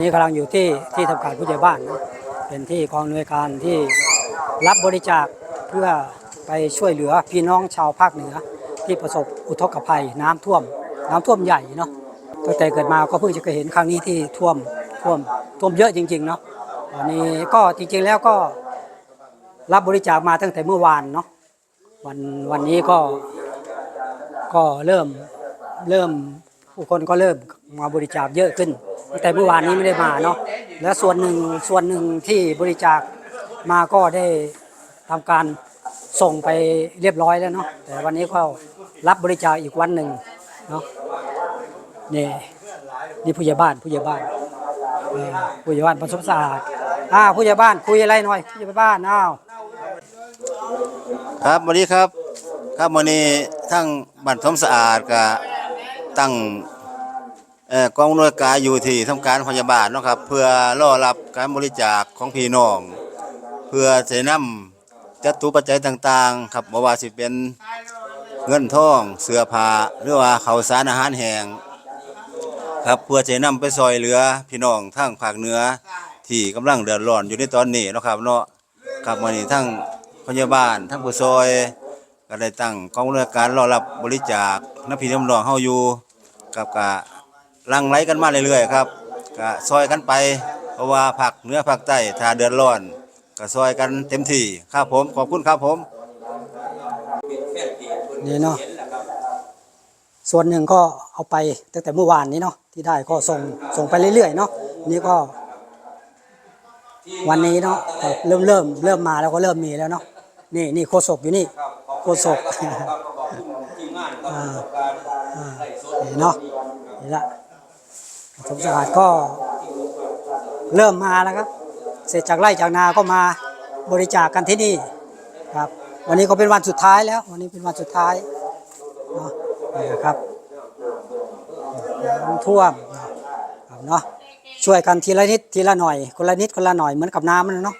นี่กำลังอยู่ที่ที่ทำการผู้ใหญ่บ้านนะเป็นที่กองอำนวยการที่รับบริจาคเพื่อไปช่วยเหลือพี่น้องชาวภาคเหนือ ที่ประสบอุทกภัยน้ำท่วม น้ำท่วมใหญ่เนาะตั้งแต่เกิดมาก็เพิ่งจะเคยเห็นครั้งนี้ที่ท่วมท่วมท่วมเยอะจริงๆเนาะวันนี้ก็จริงๆแล้วก็รับบริจาคมาตั้งแต่เมื่อวานเนาะวันวันนี้ก็ก็เริ่มเริ่มผู้คนก็เริ่มมาบริจาคเยอะขึ้น แต่เมื่อวานนี้ไม่ได้มาเนาะและส่วนหนึ่งส่วนหนึ่งที่บริจาคมาก็ได้ทำการส่งไปเรียบร้อยแล้วเนาะแต่วันนี้ก็รับบริจาคอีกวันหนึ่งเนาะนี่นี่ผู้ใหญ่บ้านผู้ใหญ่บ้านผู้ใหญ่บ้านผสมสะอาดอ้าผู้ใหญ่บ้านคุยอะไรหน่อยผู้ใหญ่บ้านอ้าวครับวันนี้ครับ ครับวันนี้ทั้งบัตรทมสะอาดกับตั้ง กองนวยการอยู่ที่ทำการพยาบาลเนาะครับ เพื่อรอรับการบริจาคของพี่น้อง เพื่อจะนำจัตุปัจจัยต่างๆ ครับบ่ว่าสิเป็นเงินทองเสื้อผ้าหรือว่าข้าวสารอาหารแห้งครับเพื่อจะนำไปซอยเหลือพี่น้องทั้งภาคเหนือที่กำลังเดือดร้อนอยู่ในตอนนี้นะครับเนาะครับวันนี้ทั้งพยาบาลทั้งผู้ซอยก็ได้ตั้งกองเรือการรอรับบริจาคน้ำพี่น้ำนองเฮาอยู่กับกะ ลังไหลกันมาเรื่อยๆครับก็ซอยกันไป เพราะว่าผักเนื้อผักใต้ถ้าเดือดร้อน ก็ซอยกันเต็มที่ครับผมขอบคุณครับผมนี่เนาะส่วนหนึ่งก็เอาไปตั้งแต่เมื่อวานนี้เนาะที่ได้ก็ส่งส่งไปเรื่อยๆเนาะนี่ก็ วันนี้เนาะเริ่มเริ่มเริ่มมาแล้วก็เริ่มมีแล้วเนาะนี่นี่โคศกอยู่นี่โคศกอ่าอ่านี่เนาะนี่ละ สมสะอาดก็เริ่มมาแล้วครับ เสร็จจากไร่จากนาก็มาบริจาคกันที่นี่ครับ วันนี้ก็เป็นวันสุดท้ายแล้ว วันนี้เป็นวันสุดท้ายเนาะนี่นะครับน้ำท่วมครับเนาะช่วยกันทีละนิดทีละหน่อย คนละนิดคนละหน่อยเหมือนกับน้ำนั่นเนาะ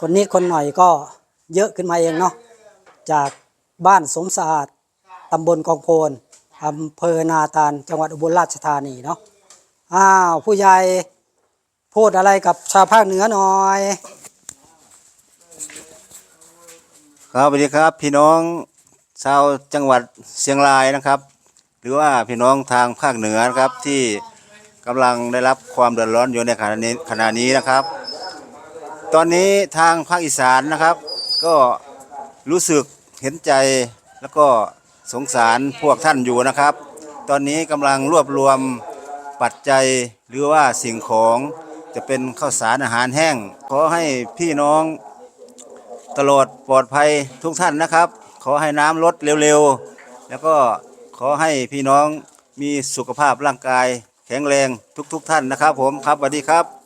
คนนิดคนหน่อยก็เยอะขึ้นมาเองเนาะจากบ้านสมสะอาดตำบลกองโพนอำเภอนาตาลจังหวัดอุบลราชธานีเนาะ อ้าวผู้ใหญ่พูดอะไรกับชาวภาคเหนือหน่อย ครับสวัสดีครับ พี่น้องชาวจังหวัดเชียงรายนะครับ หรือว่าพี่น้องทางภาคเหนือนะครับที่กำลังได้รับความเดือดร้อนอยู่ในขณะนี้ขณะนี้นะครับ ตอนนี้ทางภาคอีสานนะครับ ก็รู้สึกเห็นใจแล้วก็สงสารพวกท่านอยู่นะครับ ตอนนี้กำลังรวบรวม ปัจจัยหรือว่าสิ่งของจะเป็นข้าวสารอาหารแห้ง ขอให้พี่น้องตลอดปลอดภัยทุกท่านนะครับ ขอให้น้ำลดเร็วๆ แล้วก็ขอให้พี่น้องมีสุขภาพร่างกายแข็งแรงทุกๆท่านนะครับผมครับสวัสดีครับ